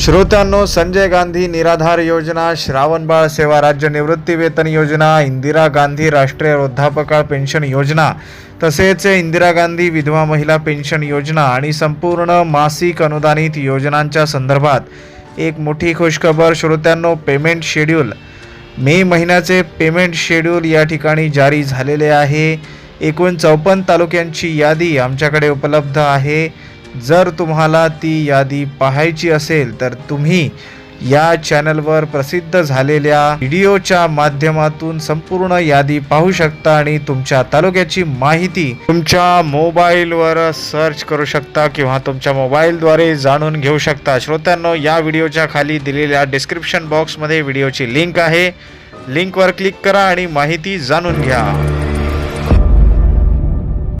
श्रोत्यांनो संजय गांधी निराधार योजना श्रावणबाळ सेवा राज्य निवृत्ती वेतन योजना इंदिरा गांधी राष्ट्रीय वृद्धापकाळ पेन्शन योजना तसेच इंदिरा गांधी विधवा महिला पेन्शन योजना आणि संपूर्ण मासिक अनुदानित योजनांच्या संदर्भात एक मोठी खुशखबर. श्रोत्यांनो पेमेंट शेड्यूल. मे महिन्याचे पेमेंट शेड्यूल या ठिकाणी जारी झालेले आहे. एकूण चौपन्न तालुक्यांची यादी आमच्याकडे उपलब्ध आहे. जर तुम्हाला ती यादी पाहायची असेल तर तुम्ही या चॅनलवर प्रसिद्ध झालेल्या व्हिडिओच्या माध्यमातून संपूर्ण यादी पाहू शकता आणि तुमच्या तालुक्याची माहिती तुमच्या मोबाईलवर सर्च करू शकता किंवा तुमच्या मोबाईलद्वारे जाणून घेऊ शकता. श्रोत्यांनो या व्हिडिओच्या खाली दिलेल्या डिस्क्रिप्शन बॉक्समध्ये व्हिडिओची लिंक आहे. लिंकवर क्लिक करा आणि माहिती जाणून घ्या.